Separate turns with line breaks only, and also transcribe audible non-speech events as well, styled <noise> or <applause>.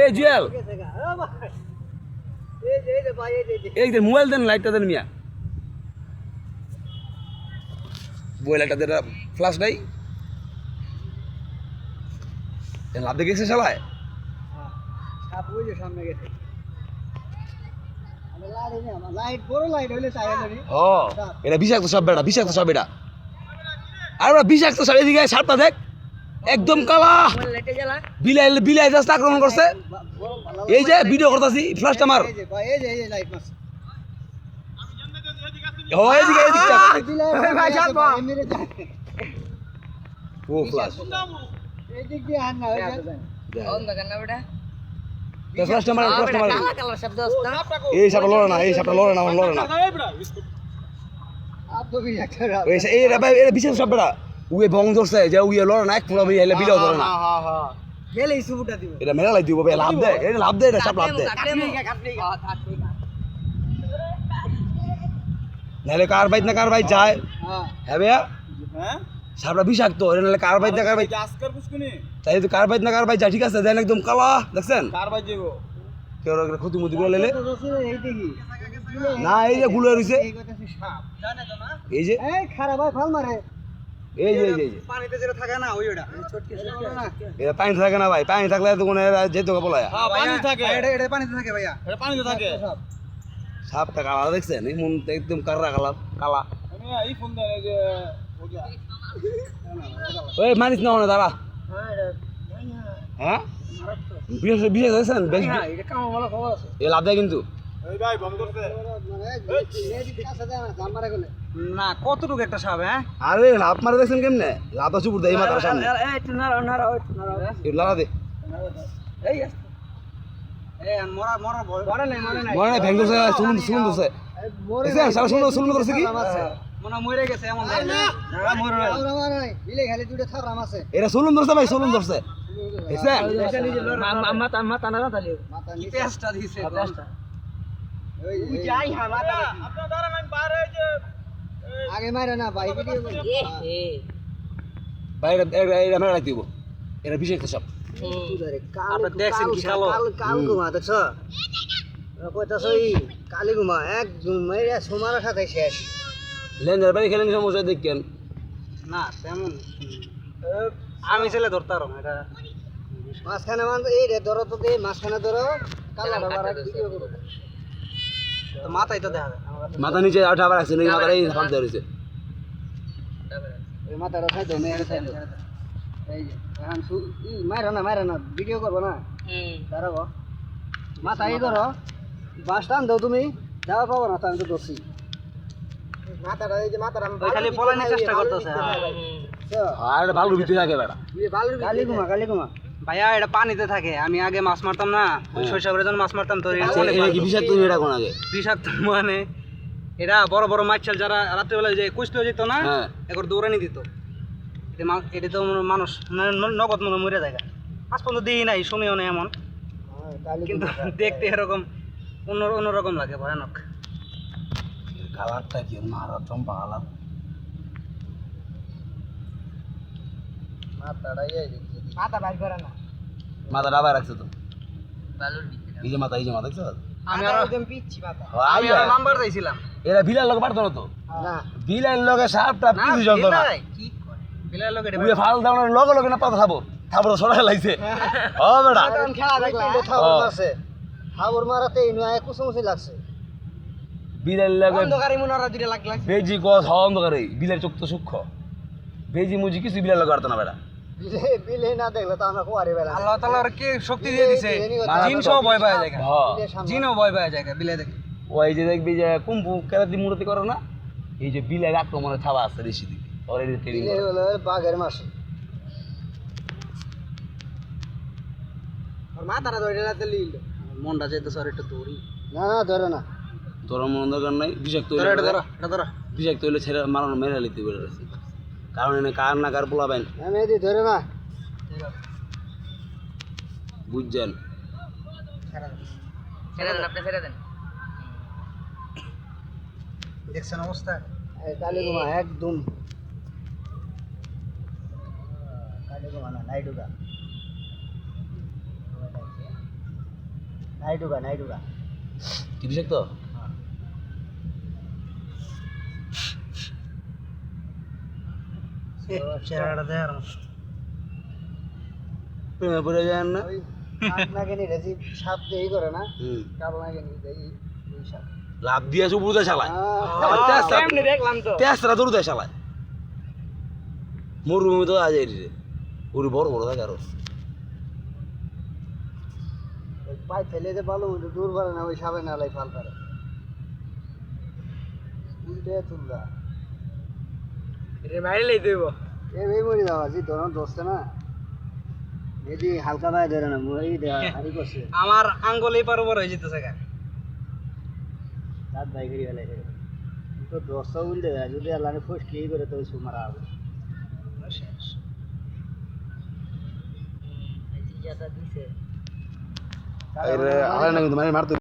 এই জুয়েল। এই যে মোবাইল দেন লাইটটা দেন মিয়া। বই দেন ফ্লাশ নাই। লাভ দেখে গেছে সবাই বিষাক্ত সব বেটা, বিষাক্ত সব এটা। আর বিষাক্ত সব এদিকে সাপটা দেখ। একদম কালা। বিলাই বিলাই জাস্ট আক্রমণ করছে। এই যে ভিডিও করতেছি ফ্লাশটা মার।
এই
ও ফ্লাশ সাপটা লড়ে না এই সাপটা লড়ে না আমার লড়ে না। এই বিশেষ সব বেটা উয়ে বং ধরছে যে উয়ে লড়ে না এক পুরো ভাই এলে ধরে না
সুবুটা দিব
এটা মেলা লাই দিব ভাই লাভ দেয় এটা লাভ দেয় এটা সাপ লাভ দেয়। নাহলে কার বাইত না কার বাইত যায়?
হ্যাঁ
ভাইয়া?
হ্যাঁ?
সাপটা বিষাক্ত এটা নাহলে কার বাইত না কার বাইত তাই তো কার বাইত না কার বাইত যায় ঠিক আছে দেন একদম কালা দেখছেন?
কার বাজ যাব
কেউ ক্ষতি মুতি করে লেলে না এই যে গুলো
না
এই যে
খারাপ ভাই ফাল মারে।
এই যে এই যে
পানিতে যেটা থাকে না ওই ওটা
এটা পানি থাকে না ভাই পানি থাকলে তো কোনো যেত বলায়।
হ্যাঁ পানি থাকে। এটা এটা পানিতে থাকে ভাইয়া। এটা পানিতে থাকে।
সাপটা কালা দেখছেন? এই মন একদম কালা কালা। কালা
এই ফোন দেয় যে
ওই মানিস না ওনে দাঁড়া। হ্যাঁ বিশেষ বিশেষ দেখছেন বেশ
এটা কাম ভালো খবর
এ লাভ দেয় কিন্তু।
এই ভাই বন্ধ না কতটুকু একটা সাপ হ্যাঁ
আরে লাভ মারে দেখছেন কেমনে লাভ তো চুপুর দেয় মাথার সামনে
একটু নাড়াও নাড়াও একটু নাড়াও
একটু লাড়া দে
এই এই মরা মরা নাই মরে নাই
মনে নাই ভেঙ্গ ধরছে সুলুন সুলুন ধরছে দেখছেন সারা সুলুন সুলুন করছে কি
মনে মরে গেছে এমন দেয় না মরে নাই বিলে খালি দুটো আছে
এটা সুলুন ধরছে ভাই সুলুন ধরছে দেখছেন
মাথা মাথা না তালিও মাথা নিচে দিছে পেস্টটা ওই যাই হা মাথা আপনার আমি বাইরে যে আগে মারে না ভাই ভিডিও
দিব। এটা বিশেষ
দেখছেন কি কালো কাল ঘুমা দেখছ? কইতাছ এই কালি ঘুমা এক মেরে সোমার সাথে শেষ।
লেঞ্জার বাড়ি খেলেন সমস্যা দেখেন?
না তেমন আমি ছেলে ধরতার এটা। মাঝখানে মান এই রে ধরো তো দে মাঝখানে ধরো। কালা ভিডিও করো। মাথায় তো দেখা যায়
মাথা নিচে আঠা আবার আছে নাকি মাথার এই ফাঁক দেওয়া রয়েছে
মাথাটা খাই খাই এই এখন না না ভিডিও করব না? দাঁড়াবো। মাথা এই ধরো বাস টান দাও তুমি যাওয়া পাবো না তো আমি তো ধরছি। মাথাটা এই যে মাথাটা খালি পলানোর চেষ্টা করতেছে
আর ভালো ভিতরে থাকে বেটা
কালি ঘুমা কালি ঘুমা। ভাইয়া এটা পানিতে থাকে। আমি আগে মাছ মারতাম না ওই শৈশবের যখন মাছ মারতাম তো এটা
কি বিষাক্ত এটা কোন আগে?
বিষাক্ত মানে এটা বড় বড় মাছ ছাল যারা রাত্রেবেলা যে কুস্তি যেত না
হ্যাঁ।
একবার দৌড়ানি দিত। এটা তো মানুষ নগদ মনে হয় মরে যায় আজ পর্যন্ত দিই নাই শুনিও না এমন। কিন্তু <laughs> দেখতে এরকম অন্য অন্যরকম লাগে ভয়ানক।
কালারটা কি মারা চম্পা কালার
মাথা বাইর করে না।
মাথা ডাবায় রাখছে তো? এই যে মাথা এই যে মাথা দেখছ?
আমি আর একদম পিচ্ছি মাথা। আমি আর নাম্বার দিয়েছিলাম।
এরা বিলার লোক পারতো না তো?
না।
বিলার লগে সাপটা পিছু চলতো না।
কি করে? বিলার লোক এটা
উয়ে ফাল দাওনের লগে লগে না পাতা খাব খাব তো লাইছে। ও বেটা।
খেলা দেখলাম।
ও।
আছে। হাবুর মারাতে নয় কুসুমুসি লাগছে।
বিলার লগে
অন্ধকারী মনারা দিতে লাগ লাগছে
বেজি অন্ধকারে। বিলার চোখ তো সূক্ষ্ম। বেজি মুজি কিছু বিলার লগে পারতো না বেটা।
বিলে বিলে না দেখলে তো আমরা কুয়ারি বেলা আল্লাহ তাআলার কি শক্তি দিয়ে দিছে জিন ভয় পায় জায়গা
হ্যাঁ।
জিনও ভয় পায় জায়গা বিলে দেখে।
ওই যে দেখবি যে কুম্পু কেরাতি মূর্তি করে না? এই যে বিলার আক্রমণে থাবা আছে ঋষি দিকে। অলরেডি ট্রেনিং
হলো বাঘের মাস। আর মাথাটা ধরে না লিল। মনটা যেতে স্যার একটু দৌড়ি। না না ধরে না।
তোর মন দরকার নাই। বিষাক্ত হইলে ছেড়ে মারানো মেরে লিতে কারণ এনে কার না কার পোলাবেন?
এদি ধরে না।
বুঝছেন?
দেখছেন অবস্থা? একদম। কালীগুমা না নাইডুগা নাই ঢুকা নাই চেহারাটা দেখার
প্রেমে পড়ে যায় না
ওই সাপ নাগে নি রেজি সাপ দেই করে না কালো নাগে দেই সাপ
লাভ দিয়ে শুভ দেয় চালায়
আহ,
দেখলাম তো
তেসরা দৌড় দেয় চালায় মরুভূমি তো আজ রে ওর বড় বড় থাকে
আরও পাই ফেলে দে ভালো দূর পারে না ওই সাপে নালাই ফাল পারে উল্টে তুললা
রে বাইরে লই দেব।
এ ভাই মরি যাওয়া জি ধরন দোস্ত না। যদি হালকা ভাই ধরে না এই দেয়া হারি করছে।
আমার আঙ্গুলই পার উপর হয়ে যেতেছে গা।
রাত ভাই তো দোস্ত উল্টে দেয় যদি আল্লাহ ফুস কি করে তো সুমারা হবে।
আরে আরে না কিন্তু মানে মারতে